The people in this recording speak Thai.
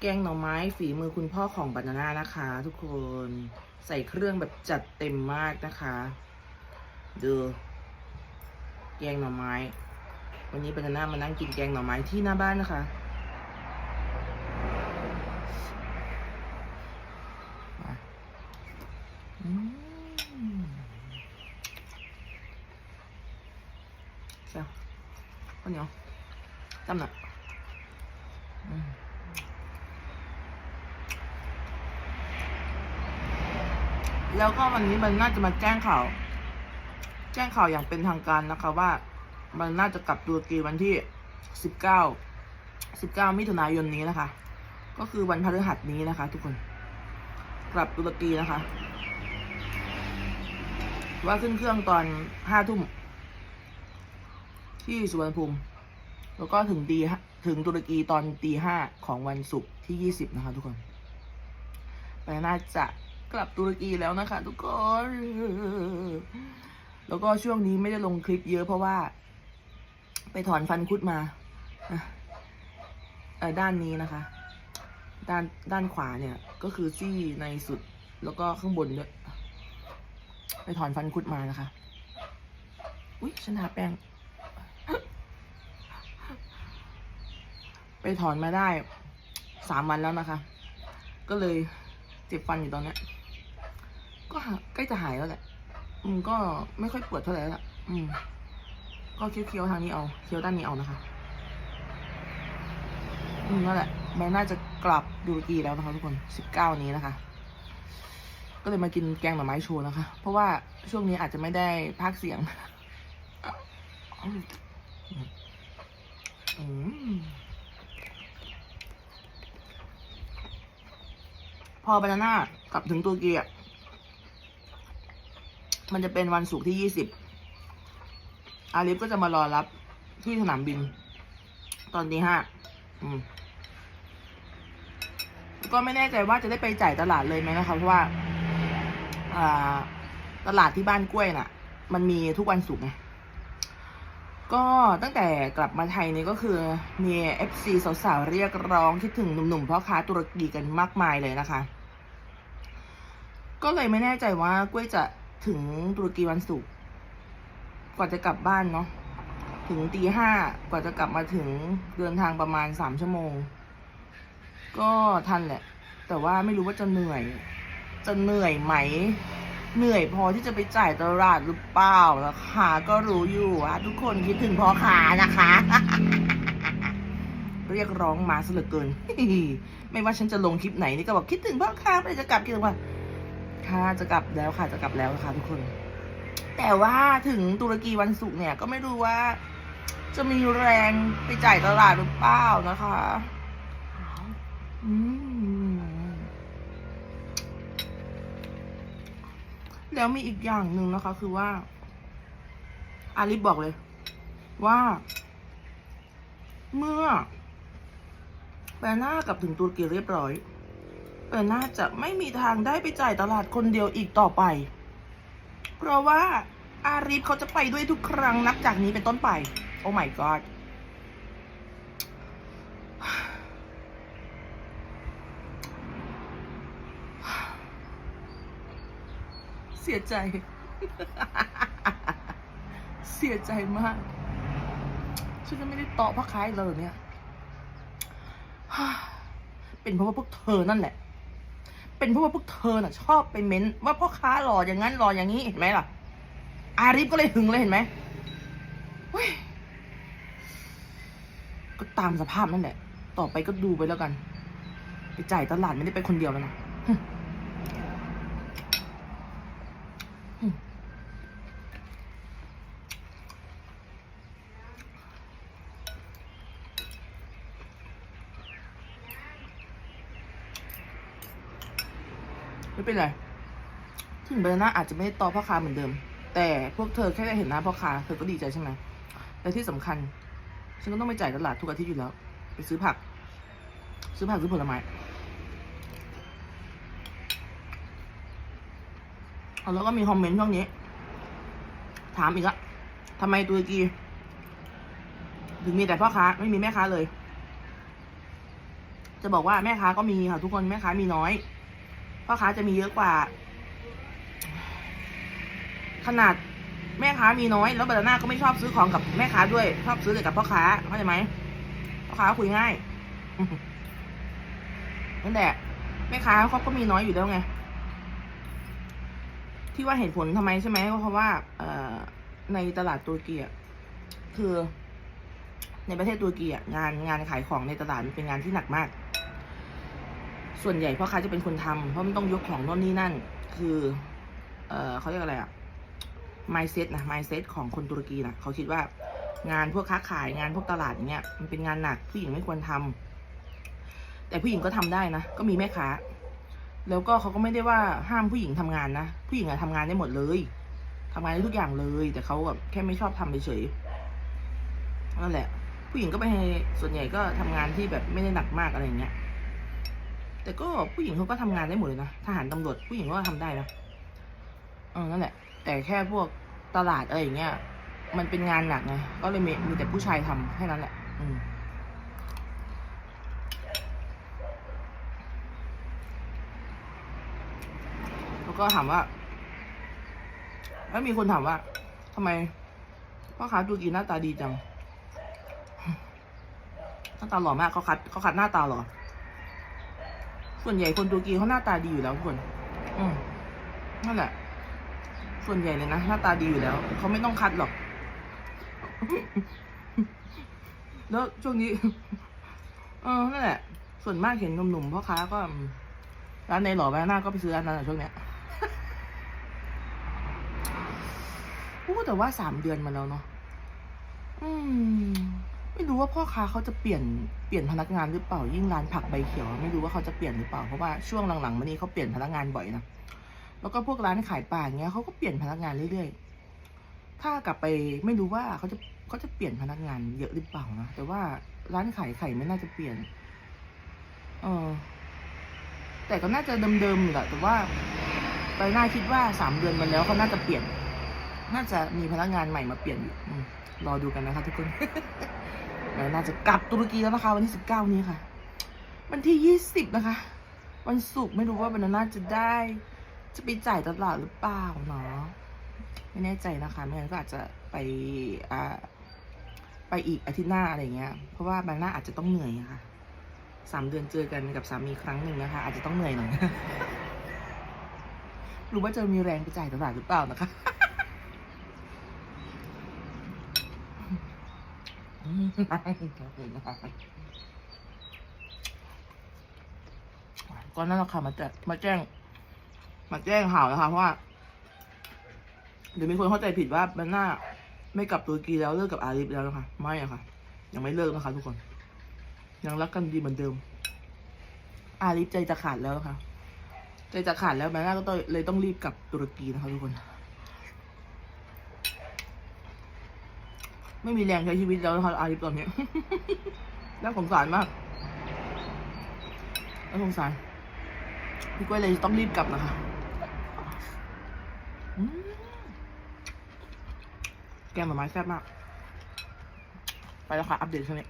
แกงหน่อไม้ฝีมือคุณพ่อของบานาน่านะคะ ทุกคนใส่เครื่องแบบจัดเต็มมากนะคะดูแกงหน่อไม้ วันนี้บานาน่ามานั่งกินแกงหน่อไม้ที่หน้าบ้านนะคะอืมเจ้าข้าวเหนียวจำหน่ะ แล้วก็วันนี้มันน่าจะมาแจ้งข่าว แจ้งข่าวอย่างเป็นทางการนะคะว่า มันน่าจะกลับตุรกีวันที่สิบเก้าสิบเก้ามิถุนายนนี้นะคะ ก็คือวันพฤหัสนี้นะคะ ทุกคน กลับตุรกีนะคะ ว่าขึ้นเครื่องตอนห้าทุ่มที่สุวรรณภูมิ แล้วก็ถึงตีถึงตุรกีตอนตีห้าของวันศุกร์ที่ยี่สิบนะคะ ทุกคนไปน่าจะ กลับตุรกีแล้วนะคะ ทุกคน แล้วก็ช่วงนี้ไม่ได้ลงคลิปเยอะเพราะว่า ไปถอนฟันคุดมาด้านนี้นะคะ ด้านด้านขวาเนี่ย ก็คือซี่ในสุดแล้วก็ข้างบนด้วย ไปถอนฟันคุดมานะคะ อุ๊ยฉันทาแป้ง ไปถอนมาได้สามวันแล้วนะคะ ก็เลยเจ็บฟันอยู่ตอนนี้ ก็ใกล้จะหายแล้วแหละอืมก็ไม่ค่อยปวดเท่าไหร่แล้วล่ะอืม ก็เคี้ยวๆทางนี้เอาเคี้ยวด้านนี้เอานะคะ อืมนั่นแหละแม่น่าจะกลับดูรกีแล้วนะคะ ทุกคนสิบเก้านี้นะคะ ก็เลยมากินแกงหน่อไม้โชว์นะคะ เพราะว่าช่วงนี้อาจจะไม่ได้พากเสียงอืมพอบานาน่ากลับถึงตุรกีอะ มันจะเป็นวันศุกร์ที่ยี่สิบอาลิฟก็จะมารอรับที่สนามบิน ตอนตีห้าก็ไม่แน่ใจว่าจะได้ไปจ่ายตลาดเลยไหมนะคะเพราะว่าตลาดที่บ้านกล้วยน่ะ มันมีทุกวันศุกร์ไงก็ตั้งแต่กลับมาไทยนี่ก็คือ มีเอฟซีสาวๆเรียกร้องคิดถึงหนุ่มๆพ่อค้าตุรกีกันมากมายเลยนะคะ ก็เลยไม่แน่ใจว่ากล้วยจะ ถึงตุรกีวันศุกร์กว่าจะกลับบ้านเนาะถึงตีห้ากว่าจะกลับมาถึงเดินทางประมาณสามชั่วโมง ก็ทันแหละ แต่ว่าไม่รู้ว่าจะเหนื่อย จะเหนื่อยไหม เหนื่อยพอที่จะไปจ่ายตลาดหรือเปล่านะคะก็รู้อยู่ว่าทุกคนคิดถึงพ่อค้านะคะ เรียกร้องมาซะเหลือเกิน ไม่ว่าฉันจะลงคลิปไหนนี่ก็บอกคิดถึงพ่อค้าไปจะกลับคิดถึงว่า ค่ะจะกลับแล้วค่ะจะกลับแล้วนะคะทุกคน แต่ว่าถึงตุรกีวันศุกร์เนี่ยก็ไม่รู้ว่า จะมีแรงไปจ่ายตลาดหรือเปล่านะคะแล้วมีอีกอย่างหนึ่งนะคะ คือว่า อาลิฟบอกเลย ว่า เมื่อแปรหน้ากลับถึงตุรกีเรียบร้อย แปรหน้าจะไม่มีทางได้ไปจ่ายตลาดคนเดียวอีกต่อไป เพราะว่าอาริฟเขาจะไปด้วยทุกครั้งนับจากนี้เป็นต้นไป โอ้ my god เสียใจ เสียใจมาก ฉันจะไม่ได้ตอบพ่อค้าอีกแล้วเรอเนี่ย เป็นเพราะว่าพวกเธอนั่นแหละ เป็นเพราะว่าพวกเธอน่ะ ชอบไปเม้นว่าพ่อค้าหล่ออย่างนั้นหล่ออย่างนี้เห็นไหมล่ะ อาริฟก็เลยหึงเลยเห็นไหมเว้ยก็ตามสภาพนั่นแหละ ต่อไปก็ดูไปแล้วกัน ไปจ่ายตลาดไม่ได้ไปคนเดียวแล้วนะ ไม่เป็นไร ถึงเบหน้าอาจจะไม่ได้ต่อพ่อค้าเหมือนเดิม แต่พวกเธอแค่ได้เห็นหน้าพ่อค้าเธอก็ดีใจใช่ไหมและที่สำคัญ ฉันก็ต้องไปจ่ายตลาดทุกอาทิตย์อยู่แล้ว ไปซื้อผัก ซื้อผักซื้อผลไม้เอาแล้วก็มีคอมเมนต์ช่วงนี้ ถามอีกละทำไมตุรกี ถึงมีแต่พ่อค้า ไม่มีแม่ค้าเลย จะบอกว่าแม่ค้าก็มีค่ะทุกคนแม่ค้ามีน้อย พ่อค้าจะมีเยอะกว่า ขนาดแม่ค้ามีน้อย แล้วบานาน่าก็ไม่ชอบซื้อของกับแม่ค้าด้วย ชอบซื้อแต่กับพ่อค้าเข้าใจไหมพ่อค้าคุยง่ายนั่นแหละแม่ค้าเขาก็มีน้อยอยู่แล้วไง ที่ว่าเหตุผลทำไมใช่ไหมก็เพราะว่า เออในตลาดตุรกีคือ ในประเทศตุรกีงานงานขายของในตลาดเป็นงานที่หนักมาก ส่วนใหญ่พ่อค้าจะเป็นคนทำเพราะมันต้องยกของโน่นนี่นั่น คือ เอ่อเขาเรียกอะไรอะ mindset นะ mindset ของคนตุรกีนะเขาคิดว่างานพวกค้าขายงานพวกตลาดอย่างเงี้ยมันเป็นงานหนักผู้หญิงไม่ควรทำแต่ผู้หญิงก็ทำได้นะก็มีแม่ค้า แล้วก็เขาก็ไม่ได้ว่าห้ามผู้หญิงทำงานนะผู้หญิงอะทำงานได้หมดเลยทำงานได้ทุกอย่างเลย แต่เขาแบบแค่ไม่ชอบทำเฉยนั่นแหละ ผู้หญิงก็ไปส่วนใหญ่ก็ทำงานที่แบบไม่ได้หนักมากอะไรเงี้ย แต่ก็ผู้หญิงเขาก็ทำงานได้หมดเลยนะทหารตำรวจผู้หญิงก็ทำได้นะเออนั่นแหละ แต่แค่พวกตลาดอะไรอย่างเงี้ยมันเป็นงานหนักไงก็เลยมีมีแต่ผู้ชายทำแค่นั้นแหละ อืมแล้วก็ถามว่า แล้วมีคนถามว่าทำไมพ่อค้าตุรกีหน้าตาดีจังหน้าตาหล่อมากเขาคัดเขาคัดหน้าตาหรอ ส่วนใหญ่คนตุรกีเขาหน้าตาดีอยู่แล้วทุกคน อืมนั่นแหละ ส่วนใหญ่เลยนะหน้าตาดีอยู่แล้วเขาไม่ต้องคัดหรอก แล้วช่วงนี้ เออนั่นแหละ ส่วนมากเห็นหนุ่มๆพ่อค้าก็อืมร้านในหล่อแม่หน้าก็ไปซื้อร้านนั้นอะช่วงเนี้ยพูดแต่ว่าสามเดือนมาแล้วเนาะอืม ไม่รู้ว่าพ่อค้าเขาจะเปลี่ยนเปลี่ยนพนักงานหรือเปล่ายิ่งร้านผักใบเขียว ไม่รู้ว่าเขาจะเปลี่ยนหรือเปล่าเพราะว่าช่วงหลังๆมานี้เขาเปลี่ยนพนักงานบ่อยนะแล้วก็พวกร้านขายปลาเงี้ยเขาก็เปลี่ยนพนักงานเรื่อยๆ ถ้ากลับไปไม่รู้ว่าเขาจะเขาจะเปลี่ยนพนักงานเยอะหรือเปล่านะแต่ว่าร้านขายไข่ไม่น่าจะเปลี่ยนเออแต่ก็น่าจะเดิมๆอยู่แหละแต่ว่าไปน่าคิดว่าสามเดือนมาแล้วเขาน่าจะเปลี่ยน น่าจะมีพนักงานใหม่มาเปลี่ยนอยู่รอดูกันนะคะทุกคน แล้วน่าจะกลับตุรกีแล้วนะคะวันที่สิบเก้านี้ค่ะ วันที่ยี่สิบนะคะ วันศุกร์ไม่รู้ว่าบรรณาจะได้ จะไปจ่ายตลาดหรือเปล่าเนาะไม่แน่ใจนะคะไม่งั้นก็อาจจะไปอ่าไปอีกอาทิตย์หน้าอะไรเงี้ย เพราะว่าบางหน้าอาจจะต้องเหนื่อยะค่ะสามเดือนเจอกันกับสามีครั้งหนึ่งนะคะ อาจจะต้องเหนื่อยหน่อยรู้ว่าจะมีแรงไปจ่ายตลาดหรือเปล่านะคะ ก็นั่นแหละค่ะมาแจ้งมาแจ้ง มาแจ้งข่าวนะคะเพราะว่าเดี๋ยวมีคนเข้าใจผิดว่าแบนน่าไม่กลับตุรกีแล้วเลิกกับอาลิฟแล้วนะคะไม่อะค่ะ ยังไม่เลิกนะคะ ทุกคน ยังรักกันดีเหมือนเดิม อาลิฟใจจะขาดแล้วนะคะใจจะขาดแล้วแบนน่าก็เลยต้องรีบกลับตุรกีนะคะทุกคน ไม่มีแรงใช้ชีวิตแล้วนะคะอาลิฟตอนนี้ น่าสงสารมากน่าสงสารพี่กล้วยเลยต้องรีบกลับนะคะแกงหน่อไม้แซ่บมาก ไปแล้วค่ะ อัปเดตแค่นี้